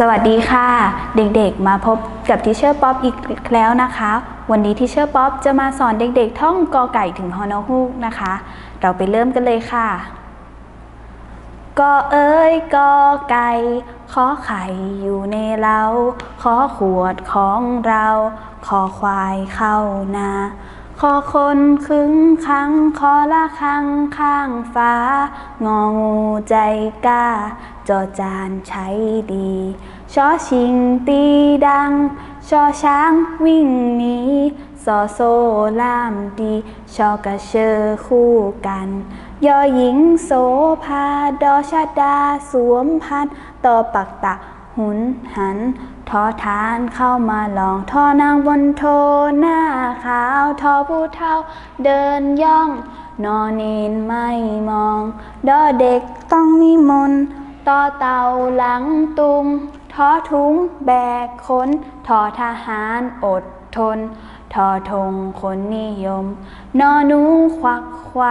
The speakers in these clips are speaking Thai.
สวัสดีค่ะ เด็กๆ มาพบกับทิเชอร์ป๊อปอีกแล้วนะคะ วันนี้ทิเชอร์ป๊อปจะมาสอนเด็กๆ ท่องกอไก่ถึงฮอนอฮูกนะคะ เราไปเริ่มกันเลยค่ะกอเอ้ยกอไก่ขอไข่อยู่ในเล้าขอขวดของเรา ขอควายเข้านา ขอคนครึ่งคังขอละคังข้างฟ้า งองูใจกล้า จอจานใช้ดีชอชิงตีดัง ชอช้างวิ่งหนีซอโซล่ามดี ชอกระเชอคู่กัน ยอหญิงโสภา ดอชาดาสวมพันต่อปักตะ หุนหัน ทอทานเข้ามาลองทอนางบนโทหน้าขาวทอผู้เท่าเดินย่อง นอนเนนไม่มอง ดอเด็กต้องนิมนต์ต่อเต่าหลังตุงทอทุงแบกขนทอทหารอดทนทอทงคนนิยม นอนูควักไขว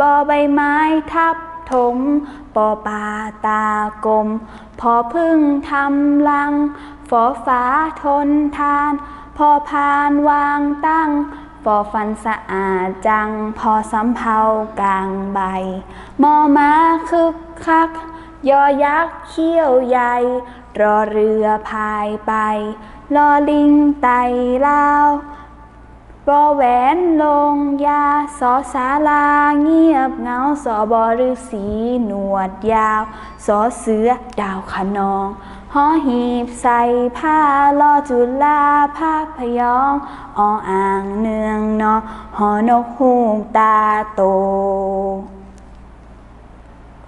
บอใบไม้ทับถมปอปาตากลม พอพึ่งทำลัง ฝอฟ้าทนทาน พอพานวางตั้งฟอฟันสะอาดจัง พอสำเพากลางใบ มอม้าคึกคัก ยอยักษ์เขี้ยวใหญ่ รอเรือพายไป ลอลิงไต่ลาว ก็แหวนลงยาสอสาลาเงียบเงาสอบอฤาษีหนวดยาว สอเสือดาวขนองหอหีบใส่ผ้าลอจุลาภาพยองออ่างเนืองนอหอนกฮูกตาโต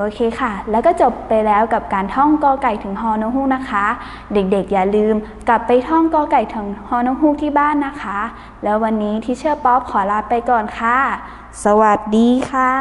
โอเคค่ะ แล้วก็จบไปแล้วกับการท่องกอไก่ถึงฮอนฮูกนะคะ เด็กๆ อย่าลืมกลับไปท่องกอไก่ถึงฮอนฮูกที่บ้านนะคะ แล้ววันนี้ที่เชอร์ป๊อปขอลาไปก่อนค่ะ สวัสดีค่ะ